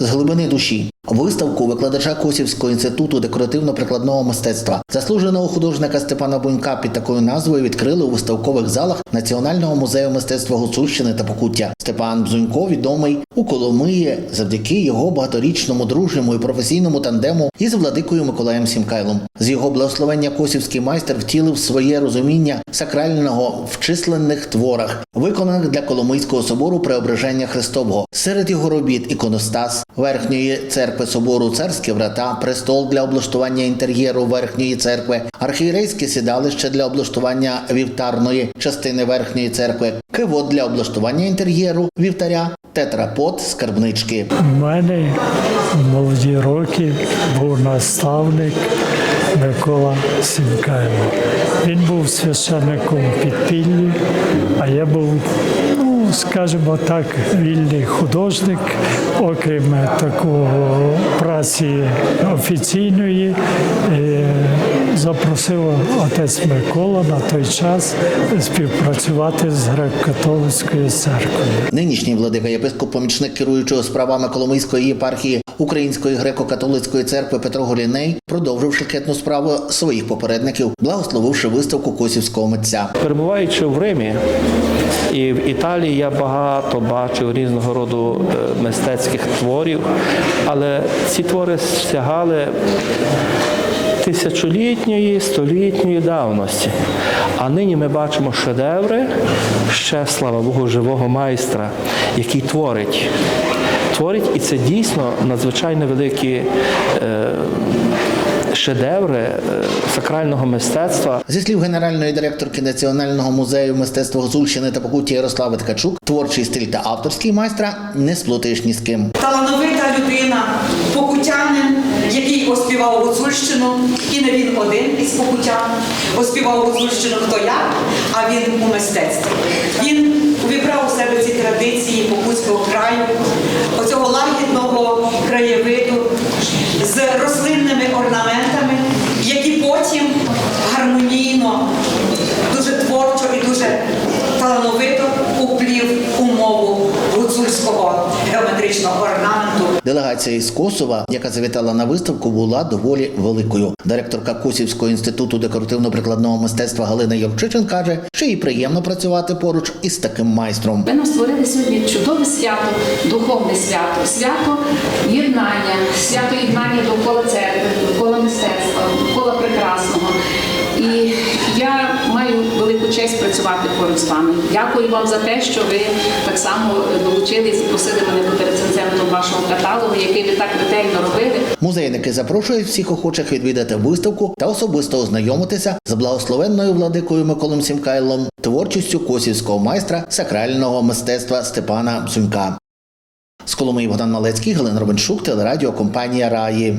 з глибини душі. Виставку викладача Косівського інституту декоративно-прикладного мистецтва, заслуженого художника Степана Бунька під такою назвою відкрили у виставкових залах Національного музею мистецтва Гуцульщини та Покуття. Степан Бзунько відомий у Коломиї завдяки його багаторічному дружньому і професійному тандему із владикою Миколаєм Сімкайлом. З його благословення косівський майстер втілив своє розуміння сакрального в численних творах, виконаних для Коломийського собору Преображення Христового. Серед його робіт іконостас верхньої церкви собору царські врата, престол для облаштування інтер'єру верхньої церкви, архієрейське сідалище для облаштування вівтарної частини верхньої церкви, кивот для облаштування інтер'єру вівтаря, тетрапот, скарбнички. У мене в молоді роки був наставник Микола Сінкайло. Він був священником підпіллі, а я був, скажімо так, вільний художник, окрім такого праці офіційної. Е, Запросив отець Микола на той час співпрацювати з греко-католицькою церквою. Нинішній владика єпископ помічник керуючого справами Коломийської єпархії Української греко-католицької церкви Петро Голіней продовжив шляхетну справу своїх попередників, благословивши виставку косівського митця. Перебуваючи в Римі і в Італії, я багато бачив різного роду е, мистецьких творів, але ці твори сягали тисячолітньої, столітньої давності. А нині ми бачимо шедеври, ще, слава Богу, живого майстра, який творить. Творить, і це дійсно надзвичайно великі е, шедеври е, сакрального мистецтва. Зі слів генеральної директорки Національного музею мистецтва Гуцульщини та Покуття Ярослави Ткачук, творчий стиль та авторський майстра не сплутаєш ні з ким. талановита людина, покутянин, який оспівав Гуцульщину, і не він один із покутян, оспівав Гуцульщину хто як, а він у мистецтві. Геометричного орнаменту. Делегація із Косова, яка завітала на виставку, була доволі великою. Директорка Косівського інституту декоративно-прикладного мистецтва Галина Йовчичин каже, що їй приємно працювати поруч із таким майстром. Ми нам створили сьогодні чудове свято, духовне свято, свято єднання, свято єднання довкола церкви, велику честь працювати поруч з вами. Дякую вам за те, що ви так само долучились і просили мене бути рецензентом вашого каталогу, який ви так ретельно робили. Музейники запрошують всіх охочих відвідати виставку та особисто ознайомитися з благословенною владикою Миколом Сімкайлом, творчістю косівського майстра сакрального мистецтва Степана Бзюнька. З Коломиї Богдан Малецький, Галина Робеншук, телерадіо компанія Раї.